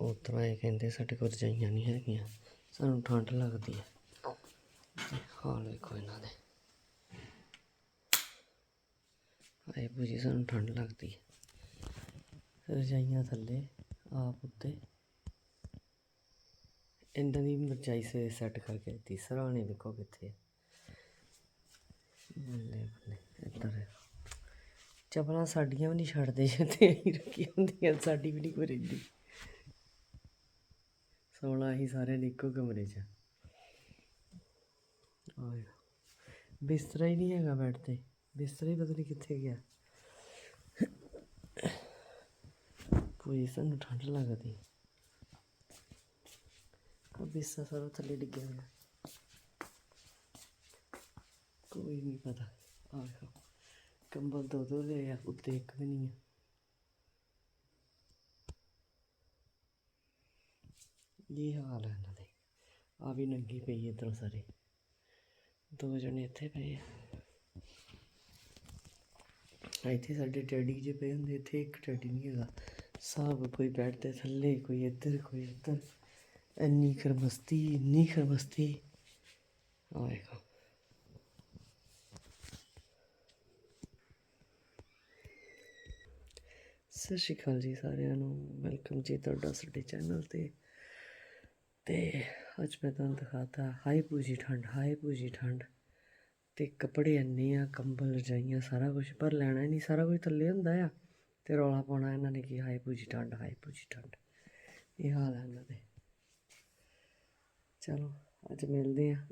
ਉਸ ਤਰ੍ਹਾਂ ਇਹ ਕਹਿੰਦੇ ਸਾਡੇ ਕੋਲ ਰਜਾਈਆਂ ਨਹੀਂ ਹੈਗੀਆਂ, ਸਾਨੂੰ ਠੰਡ ਲੱਗਦੀ ਹੈ। ਹਾਲ ਵੇਖੋ ਇਹਨਾਂ ਦੇ। ਆਏ ਬੁਝੀ ਸਾਨੂੰ ਠੰਡ ਲੱਗਦੀ ਹੈ। ਰਜਾਈਆਂ ਥੱਲੇ, ਆਪ ਉੱਤੇ। ਇਹਨਾਂ ਦੀ ਮਰਜਾਈ ਸੇ ਸੈੱਟ ਕਰਕੇ ਦਿੱਤੀ, ਸਰਾਣੇ ਦੇਖੋ ਕਿੱਥੇ ਬੱਲੇ ਬੱਲੇ, ਇੱਧਰ। ਚਪਲਾਂ ਸਾਡੀਆਂ ਵੀ ਨਹੀਂ ਛੱਡਦੇ ਜਿੱਥੇ ਅਸੀਂ ਰੱਖੀ ਹੁੰਦੀਆਂ, ਸਾਡੀ ਵੀ ਨਹੀਂ ਕੋਈ ਰਹਿੰਦੀ। ਸੋਣਾ ਹੀ ਸਾਰੇ ਨੇ ਇੱਕੋ ਕਮਰੇ 'ਚ। ਆਏ। ਬਿਸਤਰਾ ਹੀ ਨਹੀਂ ਹੈਗਾ ਬੈੱਡ ਤੇ। ਬਿਸਤਰਾ ਹੀ ਪਤਾ ਨਹੀਂ ਕਿੱਥੇ ਗਿਆ। ਪੂਰੀ ਸਾਨੂੰ ਠੰਡ ਲੱਗਦੀ। ਆ ਬਿਸਤਰਾ ਸਾਰਾ ਥੱਲੇ ਡਿੱਗਿਆ ਹੋਇਆ। ਕੋਈ ਨਹੀਂ ਪਤਾ। ਆ ਕੰਬਲ ਦੋ ਦੋ ਲਏ ਆ, ਉੱਤੇ ਇੱਕ ਵੀ ਨਹੀਂ ਆ। ਇਹ ਹਾਲ ਹੈ ਇਹਨਾਂ ਦੇ? ਆ ਵੀ ਨੰਗੀ ਪਈ ਇੱਧਰੋਂ ਸਾਰੇ। ਦੋ ਜਣੇ ਇੱਥੇ ਪਏ ਆ। ਇੱਥੇ ਸਾਡੇ ਟੈਡੀ ਜੇ ਪਏ ਹੁੰਦੇ, ਇੱਥੇ ਇੱਕ ਟੈਡੀ ਨਹੀਂ ਹੈਗਾ। ਸਭ ਕੋਈ ਬੈਠਦੇ ਥੱਲੇ, ਕੋਈ ਇੱਧਰ ਕੋਈ ਇੱਧਰ ਇੰਨੀ ਖਰਮਸਤੀ ਇੰਨੀ ਖਰਮਸਤੀ ਆਏਗਾ ਸਤਿ ਸ਼੍ਰੀ ਅਕਾਲ ਜੀ ਸਾਰਿਆਂ ਨੂੰ। ਵੈਲਕਮ ਜੀ ਤੁਹਾਡਾ ਸਾਡੇ ਚੈਨਲ ਤੇ। ਤੇ ਅੱਜ ਮੈਂ ਤੁਹਾਨੂੰ ਦਿਖਾਤਾ ਹਾਈ ਪੂਜੀ ਠੰਡ ਹਾਈ ਪੂਜੀ ਠੰਡ। ਤੇ ਕੱਪੜੇ ਇੰਨੇ ਆ, ਕੰਬਲ ਰਜਾਈਆਂ, ਸਾਰਾ ਕੁਝ ਪਰ ਲੈਣਾ ਨਹੀਂ, ਸਾਰਾ ਕੁਝ ਥੱਲੇ ਹੁੰਦਾ ਆ। ਤੇ ਰੌਲਾ ਪਾਉਣਾ ਇਹਨਾਂ ਨੇ ਕਿ ਹਾਈ ਪੂਜੀ ਠੰਡ ਹਾਈ ਪੂਜੀ ਠੰਡ। ਇਹ ਹਾਲ ਹੈ ਇਹਨਾਂ ਦੇ। ਚਲੋ, ਅੱਜ ਮਿਲਦੇ ਆ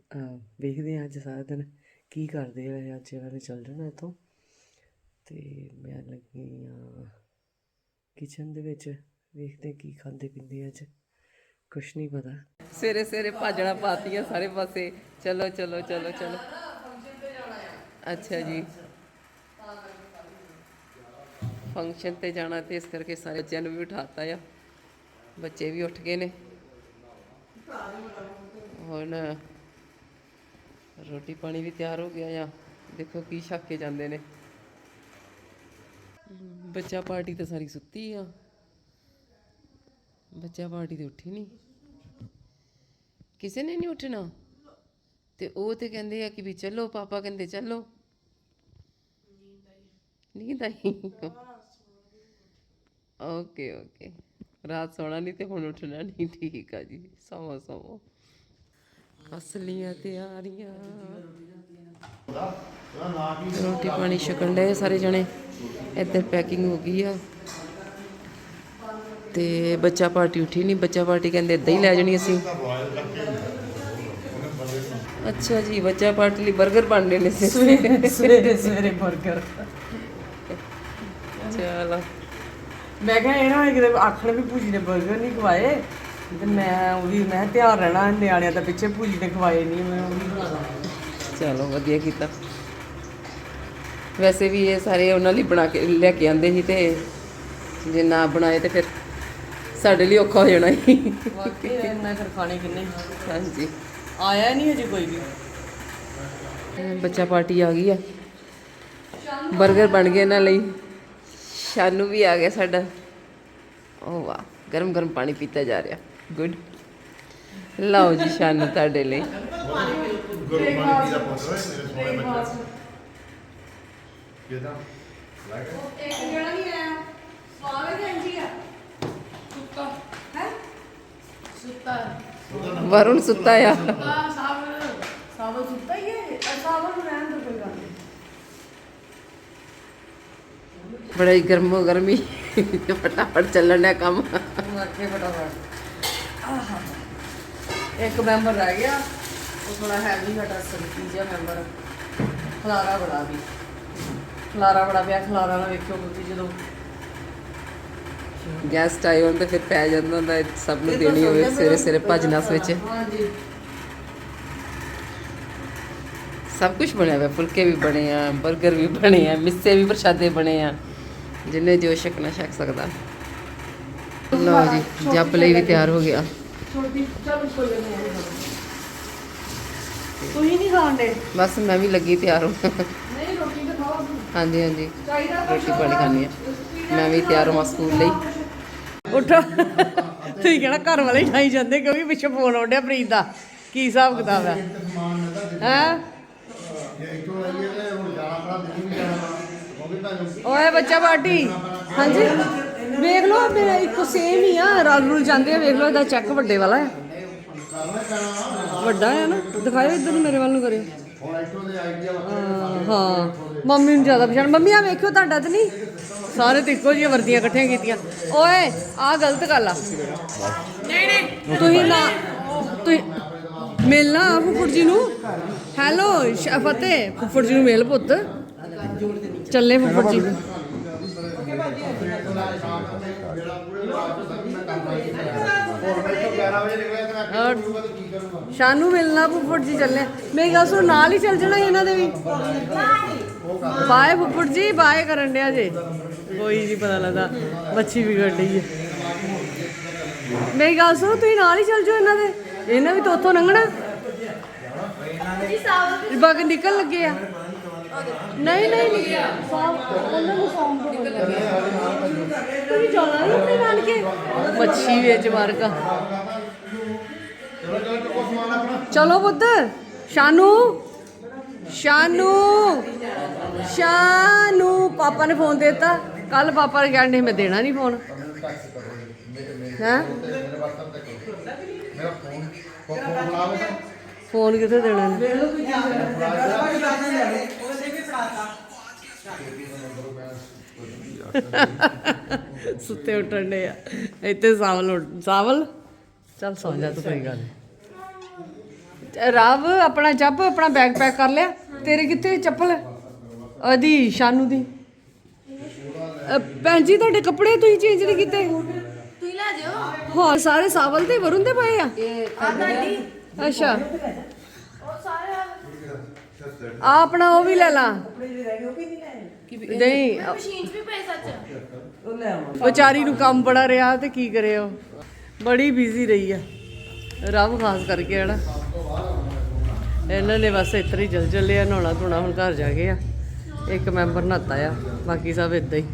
ਵੇਖਦੇ ਆ ਅੱਜ ਸਾਰਾ ਦਿਨ ਕੀ ਕਰਦੇ ਆ, ਅੱਜ ਵਾਲੇ ਚੱਲ ਜਾਣਾ ਇੱਥੋਂ। ਤੇ ਮੈਂ ਲੱਗੀ ਆ ਕਿਚਨ ਦੇ ਵਿੱਚ, ਵੇਖਦੇ ਕੀ ਖਾਂਦੇ ਪੀਂਦੇ ਅੱਜ। ਕੁਛ ਨਹੀਂ ਪਤਾ। ਸਵੇਰੇ ਸਵੇਰੇ ਭਾਜਣਾ ਪਾਤੀਆਂ ਸਾਰੇ ਪਾਸੇ। ਚਲੋ ਚਲੋ ਚਲੋ ਚਲੋ। ਅੱਛਾ ਜੀ। ਫੰਕਸ਼ਨ ਤੇ ਜਾਣਾ ਤੇ ਇਸ ਕਰਕੇ ਸਾਰੇ ਬੱਚਿਆਂ ਨੂੰ ਵੀ ਉਠਾਤਾ ਆ। ਬੱਚੇ ਵੀ ਉੱਠ ਗਏ ਨੇ। ਹੁਣ ਰੋਟੀ ਪਾਣੀ ਵੀ ਤਿਆਰ ਹੋ ਗਿਆ ਆ। ਦੇਖੋ ਕੀ ਛੱਕ ਕੇ ਜਾਂਦੇ ਨੇ। ਬੱਚਾ ਪਾਰਟੀ ਤਾਂ ਸਾਰੀ ਸੁੱਤੀ ਆ। ਬੱਚਾ ਪਾਰਟੀ ਤੇ ਉੱਠੀ ਨਹੀਂ। ਕਿਸੇ ਨੇ ਨਹੀਂ ਉੱਠਣਾ? ਤੇ ਉਹ ਤੇ ਕਹਿੰਦੇ ਆ ਕਿ ਵੀ ਚਲੋ, ਪਾਪਾ ਕਹਿੰਦੇ ਚਲੋ। ਨੀਂਦ ਆਈ। Okay okay. ਰਾਤ ਸੋਣਾ ਨਹੀਂ ਤੇ ਹੁਣ ਉੱਠਣਾ ਨਹੀਂ, ਠੀਕ ਆ ਜੀ। ਸੌਂ ਸੌਂ। ਅਸਲੀਆਂ ਤਿਆਰੀਆਂ। ਰੋਟੀ ਪਾਣੀ ਛਕਣ ਦੇ ਸਾਰੇ ਜਣੇ। ਇੱਧਰ ਪੈਕਿੰਗ ਹੋ ਗਈ ਆ। ਤੇ ਬੱਚਾ ਪਾਰਟੀ ਉੱਠੀ ਨਹੀਂ। ਬੱਚਾ ਪਾਰਟੀ ਕਹਿੰਦੇ ਇਦਾਂ ਹੀ ਲੈ ਜਾਣੀ ਅਸੀਂ। ਅੱਛਾ ਜੀ ਬੱਚਾ ਪਾਰਟੀ ਲਈ 버ਗਰ ਬਣਦੇ ਨੇ। ਸਵੇਰੇ ਸਵੇਰੇ ਸਵੇਰੇ 버ਗਰ ਚਲੋ। ਮੈਂ ਕਿਹਾ ਇਹ ਨਾ ਕਿਤੇ ਆਖਣ ਵੀ ਭੂਜੀ ਨੇ 버ਗਰ ਨਹੀਂ ਖਵਾਏ। ਤੇ ਮੈਂ ਉਹ ਵੀ ਮੈਂ ਧਿਆਨ ਰਹਿਣਾ ਨਿਆਣਿਆਂ ਦਾ ਪਿੱਛੇ ਭੂਜੀ ਨੇ ਖਵਾਏ ਨਹੀਂ ਮੈਂ ਉਹ ਵੀ ਬਣਾ ਚਲੋ ਵਧੀਆ ਕੀਤਾ। ਵੈਸੇ ਵੀ ਇਹ ਸਾਰੇ ਉਹਨਾਂ ਲਈ ਬਣਾ ਕੇ ਲੈ ਕੇ ਆਂਦੇ ਸੀ ਤੇ ਜੇ ਨਾ ਬਣਾਏ ਤੇ ਫਿਰ ਸਾਡੇ ਲਈ ਔਖਾ ਹੋ ਜਾਣਾ ਸੀ ਵਾਕਈ ਇੰਨਾ ਫਿਰ ਖਾਣੇ ਕਿੰਨੇ? ਹਾਂਜੀ। ਆਇਆ ਨਹੀਂ ਹਜੇ ਕੋਈ ਵੀ। ਬੱਚਾ ਪਾਰਟੀ ਆ ਗਈ ਆ। 버ਗਰ ਬਣ ਗਏ ਇਹਨਾਂ ਲਈ। ਸ਼ਾਨੂ ਵੀ ਆ ਗਿਆ ਸਾਡਾ। ਓ ਵਾਹ ਗਰਮ ਗਰਮ ਪਾਣੀ ਪੀਤਾ ਜਾ ਰਿਹਾ। ਗੁੱਡ ਲਓ ਜੀ ਸ਼ਾਨੂ ਤੁਹਾਡੇ ਲਈ। ਗੁਰਬਾਣੀ ਦਾ ਪੁੱਤ ਹੈ ਮੇਰੇ ਸੋਹਣੇ ਬੱਚੇ। ਕਿਦਾਂ ਲੱਗ ਇੱਕ ਜਿਹੜਾ ਨਹੀਂ ਆਇਆ ਸਵਾਗਤ ਹੈ ਜੀ ਆ ਸੁੱਤਾ ਹੈ ਸੁੱਤਾ ਵਰੁਣ ਸੁੱਤਾ ਆ। ਸਾਵਲ ਸਾਵਲ ਸੁੱਤਾ ਹੀ ਹੈ ਸਾਵਲ ਨੂੰ ਰਹਿਣ ਦੋ ਕੋਈ ਗੱਲ ਨਹੀਂ ਬੜਾ ਹੀ ਗਰਮੋ। ਗਰਮੀ ਫਟਾਫਟ ਚੱਲਣ ਦਾ ਕੰਮ। ਮਾਰਕੇ ਫਟਾਫਟ ਇੱਕ ਮੈਂਬਰ ਰਹਿ ਗਿਆ। ਉਹ ਥੋੜਾ ਹੈਵੀ ਸਾਡਾ ਸੰਤੀ ਜਿਹਾ ਮੈਂਬਰ। ਖਲਾਰਾ ਬੜਾ ਵੀ। ਖਲਾਰਾ ਬੜਾ ਪਿਆ, ਖਲਾਰਾ ਨਾ ਵੇਖਿਓ ਕਿਉਂਕਿ ਜਦੋਂ ਗੈਸਟ ਆਏ ਹੋਣ ਤੇ ਫਿਰ ਪੈ ਜਾਂਦਾ ਹੁੰਦਾ ਸਭ ਨੂੰ ਦੇਣੀ ਹੋਵੇ ਸਵੇਰੇ ਸਵੇਰੇ ਭੱਜ ਨਸ ਵਿੱਚ। ਸਭ ਕੁਝ ਬਣਿਆ ਹੋਇਆ ਫੁਲਕੇ ਵੀ ਬਣੇ ਆ 버ਗਰ ਵੀ ਬਣੇ ਆ ਮਿੱਸੇ ਵੀ ਪ੍ਰਸ਼ਾਦੇ ਬਣੇ ਆ ਜਿੰਨੇ ਜੋ ਛਕਣਾ ਛਕ ਸਕਦਾ। ਲਓ ਜੀ ਜੱਪ ਲਈ ਵੀ ਤਿਆਰ ਹੋ ਗਿਆ। ਛੋਟੀ ਚਲ ਕੋਈ ਗੱਲ ਨਹੀਂ ਤੁਸੀਂ ਨਹੀਂ ਖਾਂਦੇ ਬਸ ਮੈਂ ਵੀ ਲੱਗੀ ਤਿਆਰ ਹੋ। ਨਹੀਂ ਰੋਟੀ ਤਾਂ ਖਾਓ। ਹਾਂਜੀ ਹਾਂਜੀ। ਚਾਹੀਦਾ ਰੋਟੀ ਪਾਣੀ ਖਾਣੀ ਆ। ਮੈਂ ਵੀ ਤਿਆਰ ਹਾਂ ਸਕੂਲ ਲਈ। ਉਠੋ। ਤੁਸੀਂ ਕਹਿਣਾ ਘਰ ਵਾਲੇ ਹੀ ਠਾਈ ਜਾਂਦੇ ਕਿਉਂਕਿ ਪਿੱਛੇ ਫੋਨ ਆਉਂਦਿਆ ਪ੍ਰੀਤ ਦਾ। ਕੀ ਹਿਸਾਬ ਕਿਤਾਬ ਹੈ? ਹੈ? ਓਏ ਬੱਚਾ ਪਾਰਟੀ ਹਾਂਜੀ। ਵੇਖ ਲਓ ਮੇਰਾ ਇੱਕੋ ਸੇਮ ਹੀ ਆ। ਰਲ ਰੁਲ ਜਾਂਦੇ ਆ ਵੇਖ ਲਓ ਇਹਦਾ ਚੈੱਕ ਵੱਡੇ ਵਾਲਾ ਹੈ। ਵੱਡਾ ਹੈ ਨਾ? ਦਿਖਾਇਓ ਇੱਧਰ ਨੂੰ ਮੇਰੇ ਵੱਲ ਨੂੰ ਕਰਿਓ। ਹਾਂ, ਹਾਂ। ਮੰਮੀ ਨੂੰ ਜ਼ਿਆਦਾ ਪਛਾਣ। ਮੰਮੀ ਆ ਵੇਖਿਓ ਤੁਹਾਡਾ ਤੇ ਨਹੀਂ? ਸਾਰੇ ਤੇ ਇੱਕੋ ਜਿਹੀਆਂ ਵਰਦੀਆਂ ਇਕੱਠੀਆਂ ਕੀਤੀਆਂ। ਓਏ ਆ ਗਲਤ ਗੱਲ ਆ। ਨਹੀਂ ਨਹੀਂ ਤੁਸੀਂ ਨਾ ਤੁਸੀਂ ਮਿਲਣਾ ਆ ਫੁੱਫੜ ਜੀ ਨੂੰ? ਹੈਲੋ ਫਤਿਹ। ਫੁੱਫੜ ਜੀ ਨੂੰ ਮਿਲ ਪੁੱਤ। ਚੱਲੇ ਫੁੱਫੜ ਜੀ। ਹੋਰ ਮੈਂ ਇੱਥੋਂ 11 ਵਜੇ ਨਿਕਲਿਆ ਤੇ ਮੈਂ ਔਰ ਕੀ ਕਰੂੰਗਾ ਤੇ ਕੀ ਕਰੂੰਗਾ ਸ਼ਾਨੂ ਮਿਲਣਾ ਫੁੱਫੜ ਜੀ ਚੱਲੇ। ਮੇਰੀ ਗੱਲ ਸੁਣ ਨਾਲ ਹੀ ਚੱਲ ਜਾਣਾ ਇਹਨਾਂ ਦੇ ਵੀ। ਬਾਏ ਫੁੱਫੜ ਜੀ ਬਾਏ ਕਰਨ ਡਿਆ ਜੇ। ਕੋਈ ਨਹੀਂ ਪਤਾ ਲੱਗਦਾ, ਮੱਛੀ ਵਿਗੜ ਰਹੀ ਹੈ। ਮੇਰੀ ਗੱਲ ਸੁਣੋ, ਤੁਸੀਂ ਨਾਲ ਹੀ ਚੱਲ ਜਾਓ ਇਹਨਾਂ ਦੇ। ਇਹਨਾਂ ਵੀ ਤਾਂ ਉੱਥੋਂ ਲੰਘਣਾ। ਬਗ ਨਿਕਲ ਲੱਗੇ ਆ। ਨਹੀਂ ਨਹੀਂ ਸਾਫ਼ ਉਹਨਾਂ ਨੂੰ ਸਾਫ਼ ਤੁਸੀਂ ਜਾਣਾ ਨਹੀਂ। ਆਪਣੇ ਨਾਨਕੇ ਮੱਛੀ ਵਿੱਚ ਵਰਗਾ। ਚਲੋ ਚਲੋ ਚੁੱਕੋ ਸਮਾਨ ਪੁੱਤ, ਸ਼ਾਨੂ। ਸ਼ਾਨੂ। ਸ਼ਾਨੂ, ਪਾਪਾ ਨੇ ਫੋਨ ਦਿੱਤਾ। ਕੱਲ ਪਾਪਾ ਨੇ ਕਹਿਣ ਕਹਿੰਦੇ ਮੈਂ ਦੇਣਾ ਨਹੀਂ ਫੋਨ ਹੈ? ਫੋਨ ਕਿੱਥੇ ਦੇਣਾ ਨੇ? ਸੁੱਤੇ ਉੱਠਣ ਦੇ ਆ। ਇੱਥੇ ਸਾਵਲ ਸਾਵਲ? ਚੱਲ ਸੌਂ ਜਾ ਤੂੰ, ਕੋਈ ਗੱਲ ਨਹੀਂ। ਆਪਣਾ ਜੱਬ, ਆਪਣਾ ਬੈਗ ਪੈਕ ਕਰ ਲਿਆ। ਤੇਰੇ ਕਿੱਥੇ ਚੱਪਲ? ਉਹਦੀ ਸ਼ਾਨੂ ਦੀ। ਅ, ਭੈਣ ਜੀ ਤੁਹਾਡੇ ਕੱਪੜੇ ਤੁਸੀਂ ਚੇਂਜ ਨਹੀਂ ਕੀਤੇ। ਤੁਸੀਂ ਲੈ ਜਿਓ ਹਾਂ ਸਾਰੇ ਸਾਵਲ ਤੇ ਵਰੁਣ ਦੇ ਪਏ ਆ? ਆ ਤੁਹਾਡੀ ਅੱਛਾ। ਉਹ ਸਾਰੇ ਆ। ਆਪਣਾ ਉਹ ਵੀ ਲੈ ਲਾ। ਨਹੀਂ ਮਸ਼ੀਨ 'ਚ ਵੀ ਪਏ ਸੱਚ। ਵਿਚਾਰੀ ਨੂੰ ਕੰਮ ਬੜਾ ਰਿਹਾ ਤੇ ਕੀ ਕਰੇ ਉਹ? ਬੜੀ ਬਿਜ਼ੀ ਰਹੀ ਆ। ਰੱਬ ਖਾਸ ਕਰਕੇ ਹਨਾ। ਇਹਨਾਂ ਨੇ ਬਸ ਇਤਰੀ ਜਲ ਚੱਲੇ ਆ ਨਹਾਉਣਾ ਧੋਣਾ ਹੁਣ ਘਰ ਜਾ ਕੇ ਆ। ਇੱਕ ਮੈਂਬਰ ਨਹਾਤਾ ਆ ਬਾਕੀ ਸਭ ਇਦਾਂ ਹੀ।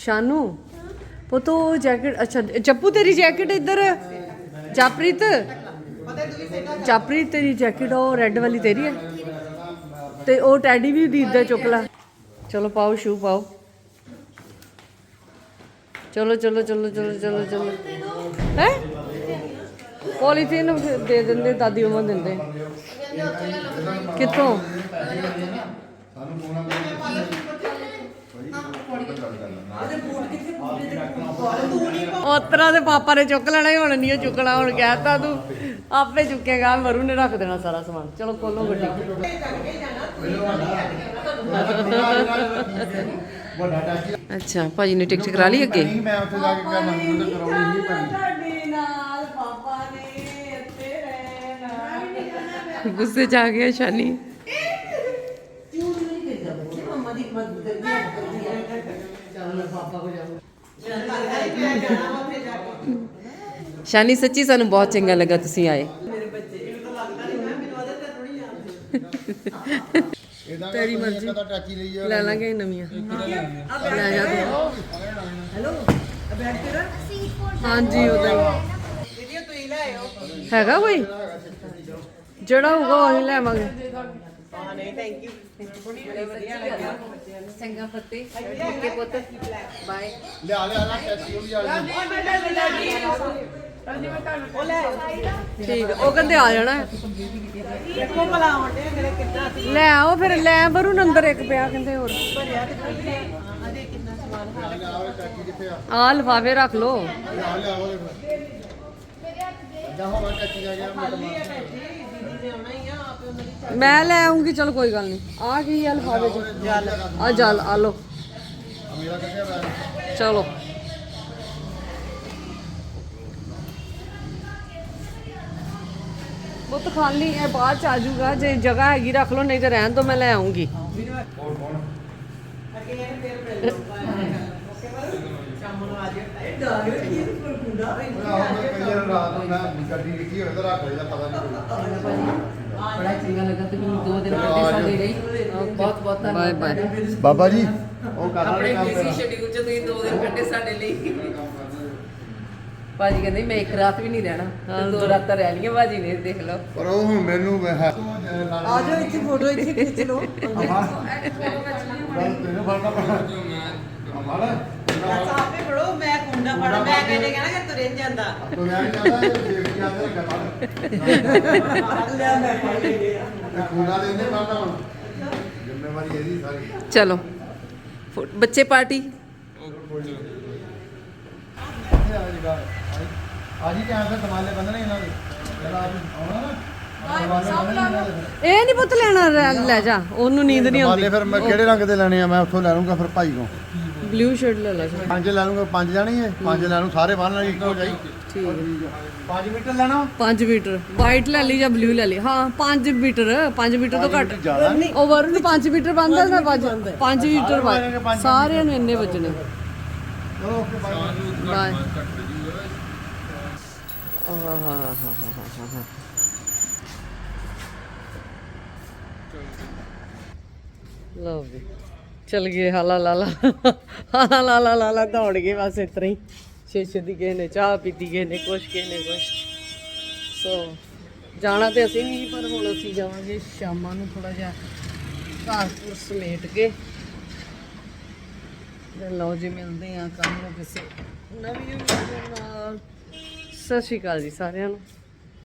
ਸ਼ਾਨੂ, ਪੁੱਤੋ ਜੈਕਟ ਅੱਛਾ, ਜੱਪੂ ਤੇਰੀ ਜੈਕਟ ਇੱਧਰ, ਜਾਪ੍ਰੀਤ? ਜਾਪ੍ਰੀਤ ਤੇਰੀ ਜੈਕਟ ਉਹ ਰੈੱਡ ਵਾਲੀ ਤੇਰੀ ਹੈ ਤੇ ਉਹ ਟੈਡੀ ਵੀ ਦੀਦ ਦਾ ਚੁੱਕ ਲਾ। ਚਲੋ ਪਾਓ ਸ਼ੂ ਪਾਓ। ਚਲੋ ਚਲੋ ਚਲੋ ਚਲੋ ਚਲੋ ਚਲੋ। ਹੈ? ਪੋਲੀਥੀਨ ਦੇ ਦਿੰਦੇ, ਦਾਦੀ ਉਮਰ ਦਿੰਦੇ। ਕਿੱਥੋਂ? ਉਤਰਾ ਦੇ ਪਾਪਾ ਨੇ ਚੁੱਕ ਲੈਣਾ ਸੀ, ਹੁਣ ਨਹੀਂ ਚੁੱਕਣਾ ਹੁਣ ਕਹਿਤਾ ਤੂੰ। ਆਪੇ ਚੁੱਕੇਗਾ ਮਰੂ ਨੇ ਰੱਖ ਦੇਣਾ ਸਾਰਾ ਸਮਾਨ। ਚਲੋ ਖੋਲੋ ਗੱਡੀ। ਅੱਛਾ ਭਾਜੀ ਨੇ ਟਿਕਟ ਕਰਾ ਲਈ ਅੱਗੇ? ਨਹੀਂ ਮੈਂ ਉੱਥੇ ਜਾ ਕੇ ਕਹਿਣਾ ਮੈਨੂੰ ਤਾਂ ਕਰਾਉਣੀ ਨਹੀਂ ਪੈਣੀ ਨਾਲ ਪਾਪਾ ਨੇ ਇੱਥੇ ਰਹਿਣਾ ਗੁੱਸੇ ਚ ਆ ਗਿਆ ਸ਼ਾਨੀ। ਸ਼ਾਨੀ ਸੱਚੀ ਸਾਨੂੰ ਬਹੁਤ ਚੰਗਾ ਲੱਗਾ ਤੁਸੀਂ ਆਏ। ਇਹਦਾ ਤੇਰੀ ਮਰਜ਼ੀ। ਕਦਾ ਟੈਚੀ ਲਈ ਆ ਲੈ ਲਾਂਗੇ ਨਵੀਆਂ ਲੈ ਜਾ ਤੂੰ। ਹੈਲੋ? ਬੈਗ ਤੇਰਾ ਹਾਂਜੀ ਉਹਦਾ ਹੀ ਹੈਗਾ ਕੋਈ? ਜਿਹੜਾ ਹੋਊਗਾ ਉਹੀ ਲੈਵਾਂਗੇ ਚੰਗਾ ਫੱਤੇ ਓਕੇ ਪੁੱਤ। ਬਾਏ ਲਿਆ ਲਿਆ ਨਾ ਟੈਚੀ ਉਹ ਵੀ ਆ ਗਈ ਠੀਕ ਉਹ ਕਹਿੰਦੇ ਆ ਜਾਣਾ। ਹੈ। ਲੈ ਆਓ ਫਿਰ ਲੈ ਬਰੂ ਅੰਦਰ ਇੱਕ ਪਿਆ ਕਹਿੰਦੇ ਹੋਰ। ਲਿਆ ਉਹ ਟੈਚੀ ਕਿੱਥੇ ਆ? ਆ ਲਫਾਵੇ ਰੱਖ ਲੋ ਲਿਆ ਲਿਆ ਉਹ ਜਾ ਹੋਵਾ ਟੈਚੀ ਜਾ ਗਿਆ ਮੈਂ ਮੈਂ ਲੈ ਆਉਂਗੀ ਚਲ ਕੋਈ ਗੱਲ ਨਹੀਂ। ਆ ਕੀ ਆ ਲਫਾਵੇ ਚ? ਆ ਜਲ ਆ ਲੋ ਚਲੋ। ਬਹੁਤ ਖਾਲੀ ਇਹ ਬਾਅਦ ਚ ਆ ਜਾਊਗਾ। ਜੇ ਜਗ੍ਹਾ ਹੈਗੀ ਰੱਖ ਲਓ ਨਹੀਂ ਤੇ ਰਹਿਣ ਦੋ ਮੈਂ ਲੈ ਆਉਂਗੀ। ਰਾਤ ਨੂੰ ਮੈਂ ਗੱਡੀ ਲਿਖੀ ਹੋਵੇ ਤਾਂ ਰੱਖ ਲਈਦਾ ਪਤਾ ਨਹੀਂ। ਬੜਾ ਚੰਗਾ ਲੱਗਾ ਤੁਸੀਂ ਦੋ ਦਿਨ ਕੱਢੇ ਸਾਡੇ ਲਈ ਬਹੁਤ ਬਹੁਤ ਧੰਨਵਾਦ। Bye bye. ਬਾਬਾ ਜੀ ਉਹ ਕਰ ਆਪਣੇ ਬਿਜ਼ੀ ਸ਼ਡਿਊਲ ਚ ਤੁਸੀਂ ਦੋ ਦਿਨ ਕੱਢੇ ਸਾਡੇ ਲਈ। ਭਾਜੀ ਕਹਿੰਦੇ ਮੈਂ ਇੱਕ ਰਾਤ ਵੀ ਨਹੀਂ ਰਹਿਣਾ ਤੇ ਦੋ ਰਾਤਾਂ ਰਹਿ ਲਈਆਂ ਭਾਜੀ ਨੇ ਦੇਖ ਲਓ। ਪਰ ਉਹ ਹੁਣ ਮੈਨੂੰ ਹੈ ਆ ਜਾਓ ਇੱਥੇ ਫੋਟੋ ਇੱਥੇ ਖਿੱਚ ਲਓ। ਤੈਨੂੰ ਫੜਨਾ ਪੈਣਾ। ਹਮਾਰਾ ਆਪੇ ਫੜੋ ਮੈਂ ਕੁੰਡਾ ਫੜ ਮੈਂ ਕਹਿੰਦੇ ਕਹਿਣਾ ਕਿ ਤੁਰੇ ਜਾਂਦਾ। ਤੋ ਮੈਂ ਨਹੀਂ ਜਾਂਦਾ ਦੇਖ ਜਾਂਦੇ ਗੱਪੜ ਲਿਆ ਮੈਂ ਫੜ ਲੈਂਦੇ ਆ ਇਹ ਖੂਨਾ ਦੇ ਨਹੀਂ ਫੜਨਾ ਹੁਣ। ਜ਼ਿੰਮੇਵਾਰੀ ਇਹਦੀ ਸਾਰੀ। ਚਲੋ। ਬੱਚੇ ਪਾਰਟੀ? ਅੱਜ ਹੀ ਟਾਈਮ ਤੇ ਦਮਾਲੇ ਬੰਨਣੇ ਇਹਨਾਂ ਦੇ। ਜਰਾ ਅੱਜ ਆਉਣਾ ਨਾ। ਇਹ ਨਹੀਂ ਪੁੱਤ ਲੈਣਾ ਲੈ- ਲੈ ਜਾ। ਉਹਨੂੰ ਨੀਂਦ ਨਹੀਂ ਆਉਂਦੀ। ਦਮਾਲੇ ਫਿਰ ਮੈਂ ਕਿਹੜੇ ਰੰਗ ਦੇ ਲੈਣੇ ਆ? ਮੈਂ ਉੱਥੋਂ ਲੈ ਲੂੰਗਾ ਫਿਰ ਭਾਈ ਕੋ ਬਲੂ ਸ਼ਰਟ ਲੈ ਲੈ। ਜਾ। ਪੰਜ ਲੈ ਲੂੰਗਾ ਪੰਜ ਜਾਣੀ ਹੈ ਪੰਜ ਲੈ ਲੂੰ ਸਾਰੇ ਬੰਨ ਲੈਣੇ ਇੱਕੋ ਜਾਈ। ਠੀਕ ਹੈ। 5 ਮੀਟਰ ਲੈਣਾ? 5 ਮੀਟਰ। ਵਾਈਟ ਲੈ ਲਈ ਜਾਂ ਬਲੂ ਲੈ ਲਈ? ਹਾਂ 5 ਮੀਟਰ। 5 ਮੀਟਰ ਤੋਂ ਘੱਟ। ਜ਼ਿਆਦਾ ਉਹ ਵਰਨ 5 ਮੀਟਰ ਬੰਦਾ ਨਾ 5 5 ਮੀਟਰ ਵੱਜ- ਸਾਰਿਆਂ ਨੂੰ ਇੰਨੇ ਵੱਜਣੇ। ਚਲੋ ਓਕੇ ਬਾਏ। ਬਾਏ ਆਹਾਹਾਹਾਹਾਹਾ। ਲਓ ਵੀ ਚਲ ਗਏ, ਹਾਲਾ ਲਾਲਾ ਹਾਲਾ ਲਾਲਾ ਲਾਲਾ ਦੌੜ ਗਏ ਬਸ ਇਸ ਹੀ। ਛੇ ਦੀ ਕਿਸੇ ਨੇ, ਚਾਹ ਪੀਤੀ ਕਿਸੇ ਨੇ, ਕੁਛ ਕਿਸੇ ਨੇ, ਕੁਛ। ਸੋ, ਜਾਣਾ ਤੇ ਅਸੀਂ ਨਹੀਂ ਪਰ ਹੁਣ ਅਸੀਂ ਜਾਵਾਂਗੇ ਸ਼ਾਮਾਂ ਨੂੰ ਥੋੜਾ ਜਿਹਾ ਘਰ ਸਮੇਟ ਕੇ। ਲਓ ਜੀ, ਮਿਲਦੇ ਆ ਕੱਲ ਨੂੰ ਕਿਸੇ ਨਵੀਂ ਵੀਡੀਓ ਨਾਲ। ਸਤਿ ਸ਼੍ਰੀ ਅਕਾਲ ਜੀ ਸਾਰਿਆਂ ਨੂੰ।